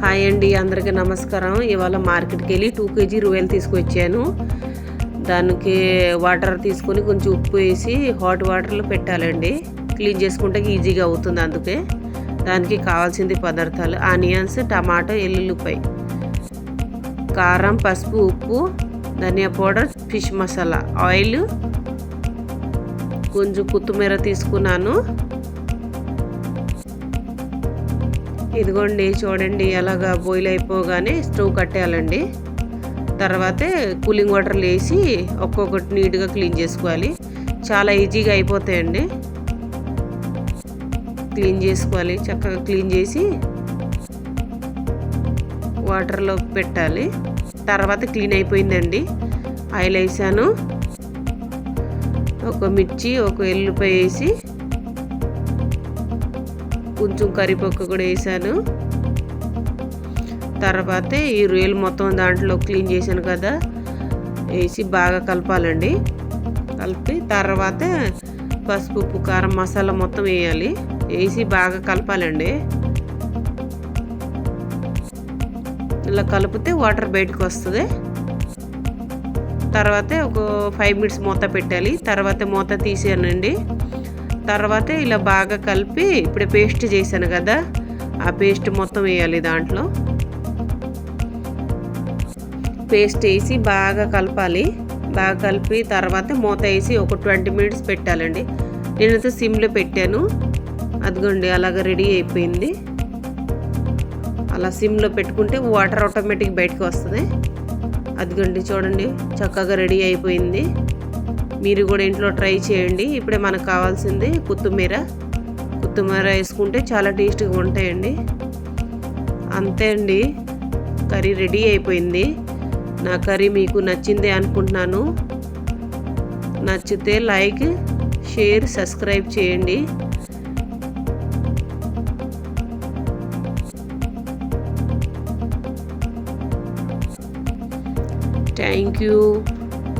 Hi అండి అందరికీ నమస్కారం. ఇవాళ మార్కెట్కి వెళ్ళి టూ కేజీ రొయ్యలు తీసుకొచ్చాను. దానికి వాటర్ తీసుకొని కొంచెం ఉప్పు వేసి హాట్ వాటర్లో పెట్టాలండి. క్లీన్ చేసుకుంటే ఈజీగా అవుతుంది అందుకే. దానికి కావాల్సింది పదార్థాలు ఆనియన్స్ టమాటో ఎల్లుల్లిపాయ. కారం పసుపు ఉప్పు ధనియా పౌడర్ ఫిష్ మసాలా ఆయిల్. కొంచెం కొత్తిమీర తీసుకున్నాను. ఇదిగోండి చూడండి అలాగా బాయిల్ అయిపోగానే స్టవ్ కట్టేయాలండి. తర్వాతే కూలింగ్ వాటర్లు వేసి ఒక్కొక్కటి నీట్గా క్లీన్ చేసుకోవాలి. చాలా ఈజీగా అయిపోతాయండి. క్లీన్ చేసుకోవాలి చక్కగా క్లీన్ చేసి వాటర్లో పెట్టాలి. తర్వాత క్లీన్ అయిపోయిందండి. ఆయిల్ వేసాను. ఒక మిర్చి ఒక ఎల్లుపాయ వేసి కొంచెం కరివేపాకు కూడా వేసాను. తర్వాత ఈ రొయ్యలు మొత్తం దాంట్లో క్లీన్ చేశాను కదా. వేసి బాగా కలపాలండి. కలిపి తర్వాత పసుపు ఉప్పు కారం మసాలా మొత్తం వేయాలి. వేసి బాగా కలపాలండి. ఇలా కలిపితే వాటర్ బయటకు వస్తుంది. తర్వాత ఒక ఫైవ్ మినిట్స్ మూత పెట్టాలి. తర్వాత మూత తీసానండి తర్వాత ఇలా బాగా కలిపి ఇప్పుడు పేస్ట్ చేశాను కదా. ఆ పేస్ట్ మొత్తం వేయాలి దాంట్లో. పేస్ట్ వేసి బాగా కలపాలి. బాగా కలిపి తర్వాత మూత వేసి ఒక ట్వంటీ మినిట్స్ పెట్టాలండి. నేనైతే సిమ్లో పెట్టాను. అదిగోండి అలాగ రెడీ అయిపోయింది. అలా సిమ్లో పెట్టుకుంటే వాటర్ ఆటోమేటిక్ బయటకు వస్తుంది. అదిగోండి చూడండి చక్కగా రెడీ అయిపోయింది. మీరు కూడా ఇంట్లో ట్రై చేయండి. ఇప్పుడే మనకు కావాల్సింది కొత్తిమీర. కొత్తిమీర వేసుకుంటే చాలా టేస్ట్గా ఉంటాయండి. అంతే అండి. కర్రీ రెడీ అయిపోయింది. నా కర్రీ మీకు నచ్చింది అనుకుంటున్నాను. నచ్చితే లైక్ షేర్ సబ్స్క్రైబ్ చేయండి. Thank you.